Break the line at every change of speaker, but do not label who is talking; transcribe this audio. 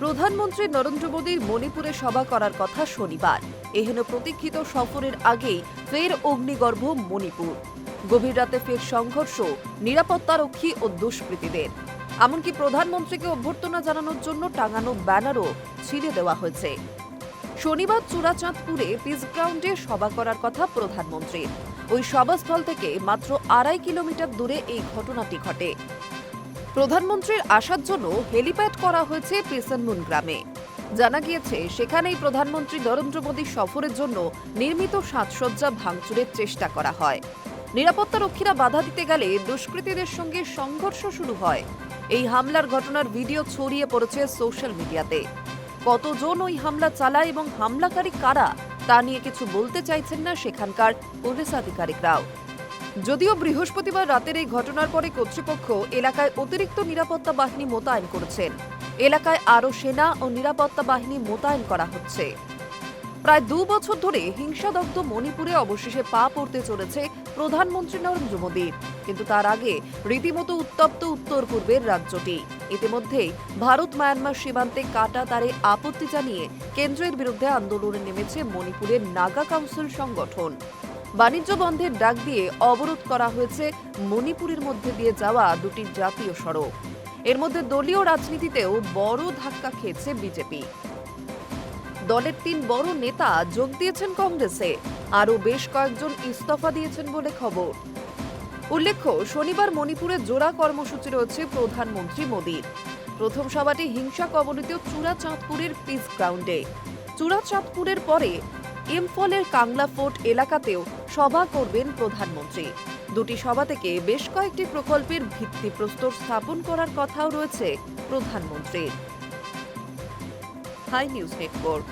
প্রধানমন্ত্রী নরেন্দ্র মোদীর মণিপুরে সভা করার কথা শনিবার। এহেন প্রতীক্ষিত সফরের আগেই ফের অগ্নিগর্ভ মণিপুর। গভীর রাতে ফের সংঘর্ষ, নিরাপত্তারক্ষী ও দুষ্কৃতীদের। এমনকি প্রধানমন্ত্রীকে অভ্যর্থনা জানানোর জন্য টাঙানো ব্যানারও ছিঁড়ে দেওয়া হয়েছে। শনিবার চূড়াচাঁদপুরে পিস গ্রাউন্ডে সভা করার কথা প্রধানমন্ত্রীর। ওই সভাস্থল থেকে মাত্র আড়াই কিলোমিটার দূরে এই ঘটনাটি ঘটে। প্রধানমন্ত্রীর আসার জন্য হেলিপ্যাড করা হয়েছে পেসনমুন গ্রামে। জানা গিয়েছে, সেখানেই প্রধানমন্ত্রী নরেন্দ্র মোদী সফরের জন্য নির্মিত সাজসজ্জা ভাঙচুরের চেষ্টা করা হয়। নিরাপত্তা রক্ষীরা বাধা দিতে গেলে দুষ্কৃতীদের সঙ্গে সংঘর্ষ শুরু হয়। এই হামলার ঘটনার ভিডিও ছড়িয়ে পড়েছে সোশ্যাল মিডিয়াতে। কতজন ওই হামলা চালায় এবং হামলাকারী কারা, তা নিয়ে কিছু বলতে চাইছেন না সেখানকার পুলিশ আধিকারিকরাও। যদিও বৃহস্পতিবার রাতের এই ঘটনার পরে কর্তৃপক্ষ এলাকায় অতিরিক্ত নিরাপত্তা বাহিনী মোতায়েন করেছেন। এলাকায় আরও সেনা ও নিরাপত্তা বাহিনী মোতায়েন করা হচ্ছে। প্রায় দু বছর ধরে হিংসাদগ্ধ মণিপুরে অবশেষে পা পড়তে চলেছে প্রধানমন্ত্রী নরেন্দ্র মোদীর কিন্তু তার আগে রীতিমতো উত্তপ্ত উত্তর পূর্বের রাজ্যটি। ইতিমধ্যেই ভারত মায়ানমার সীমান্তে কাটা তারে আপত্তি জানিয়ে কেন্দ্রের বিরুদ্ধে আন্দোলনে নেমেছে মণিপুরের নাগা কাউন্সিল সংগঠন। বাণিজ্য বন্ধের ডাক দিয়ে অবরোধ করা হয়েছে মণিপুরের মধ্যে দিয়ে যাওয়া দুটি জাতীয় সড়ক। এর মধ্যে দলীয় রাজনীতিতেও বড় ধাক্কা খেয়েছে বিজেপি। দলের তিন বড় নেতা যোগ দিয়েছেন কংগ্রেসে। আরও বেশ কয়েকজন ইস্তফা দিয়েছেন বলে খবর। উল্লেখ্য, শনিবার মণিপুরে জোড়া কর্মসূচি রয়েছে প্রধানমন্ত্রী মোদীর। প্রথম সভাটি হিংসা কবলিত চূড়াচাঁদপুরের পিস গ্রাউন্ডে। চূড়াচাঁদপুরের পরে ইম্ফলের কাংলা ফোর্ট এলাকাতেও সভা করবেন প্রধানমন্ত্রী। দুটি সভা থেকে বেশ কয়েকটি প্রকল্পের ভিত্তি প্রস্তর স্থাপন করার কথাও রয়েছে প্রধানমন্ত্রীর। High News Network.